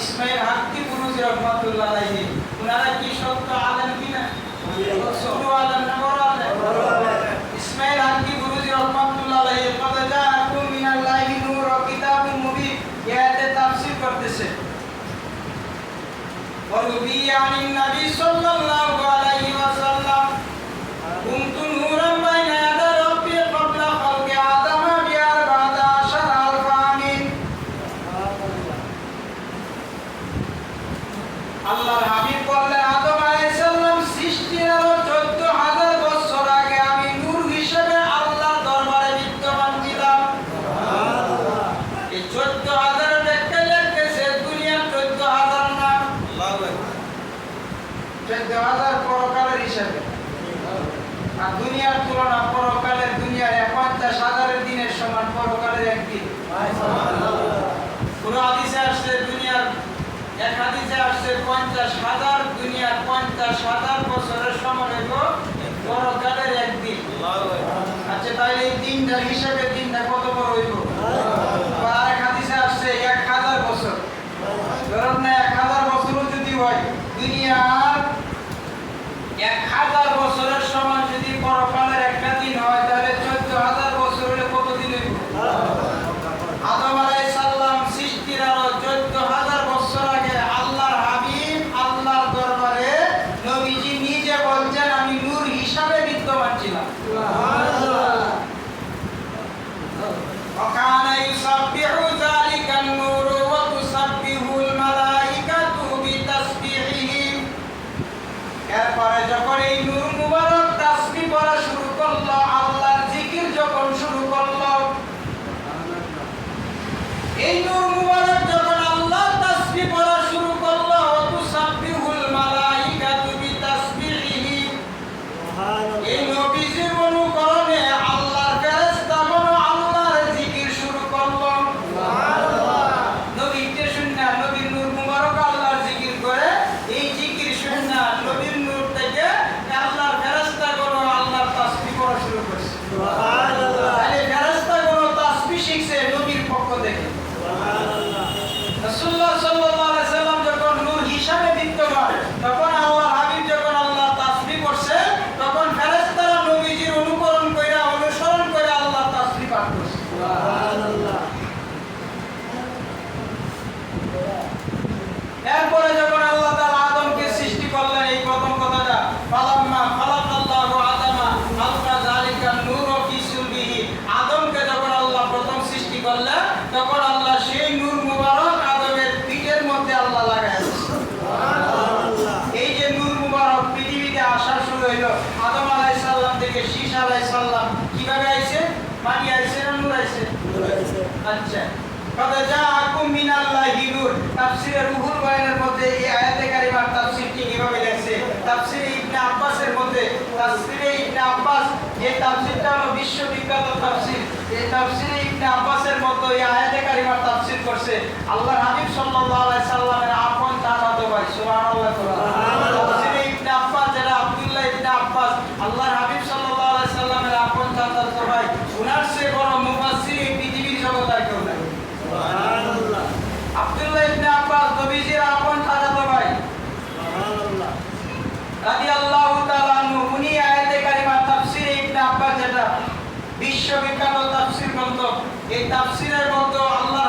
ইসমাইল হাক্কি কুনুজ রহমাতুল্লাহ আলাইহি উনারা কি সত্য আলেম কিনা? ছোট আলেম না বড় আলেম? ইসমাইল হাক্কি কুনুজ রহমাতুল্লাহ আলাইহি কদ জাআকুম মিনাল্লাহি নূর ওয়া কিতাবুম মুবিন। ইয়াতে তাফসীর করতেছে। ওয়া নবী সাল্লাল্লাহু আলাইহি এই 14000 দেখতে দেখতেছে দুনিয়ার 14000 না। 14000 পরকালের হিসাবে। আর দুনিয়ার তুলনা পরকালের দুনিয়ার 51000 দিনের সমান পরকালের একদিন। পুরো হাদিসে আসছে দুনিয়ার, এক হাদিসে আসছে পঞ্চাশ হাজার, দুনিয়ার পঞ্চাশ হাজার বছরের সমান হইব পরকালের একদিন। আচ্ছা তাহলে এই দিনটার হিসাবে দিনটা কত বড় হইব আবার আরেক হাদিসে আসছে এক হাজার বছর ধরুন না এক হাজার বছরও যদি হয় দুনিয়ার এক হাজার বছরের সমান যদি পরকালের একটা দিন হয়, তাহলে চোদ্দ হাজার বছর হলে কত দিন আদম আলাইহিস সালাম সৃষ্টির আরও 14000 বছর আগে আল্লাহর হাবিব, আল্লাহর দরবারে নবীজি নিজে বলছেন, আমি নূর হিসাবে বিদ্যমান ছিলাম। ね。হইল আদম সালাম থেকে শীষ আলাইহিস সালাম কীভাবে আইছে? পানি আইছে না নূর আইছে? আচ্ছা। কবে জাআকুম মিনাল্লাহি নূর। তাফসীরের রুহুল বয়ানের মধ্যে এই আয়াতে কারিমার তাফসীর ঠিক এভাবে লেখছে তাফসীরে ইবনে আব্বাসের মধ্যে তাফসীরে ইবনে আব্বাস যে তাফসীরটা হলো বিশ্ববিখ্যাত তাফসীর। এই তাফসীরে ইবনে আব্বাসের মতো এই আয়াতে কারিমার তাফসীর করছে। আল্লাহর হাবিব সাল্লাল্লাহু আলাইহি সাল্লামের আপন চাচাতো ভাই সুবহানাল্লাহ সুবহানাল্লাহ। তাফসীরে ইবনে আব্বাস যারা আব্দুল্লাহ ইবনে আব্বাস আল্লাহর হাবিব সাল্লাল্লাহু আলাইহি সাল্লামের আপন চাচাতো ভাই উনার চেয়ে বড় মুফাসসির এই পৃথিবীর জগতে আর কেউ নাই আব্দুল্লাহ ইবনে আব্বাস নবীজির আপন চাচাতো ভাই রাদিয়াল্লাহু তাআলা আনহু উনি আয়াতে কারিমা তাফসীরে ইবনে আব্বাস যেটা বিশ্ববিখ্যাত তাফসীর গ্রন্থ। এই তাফসিরের মধ্যে আল্লাহর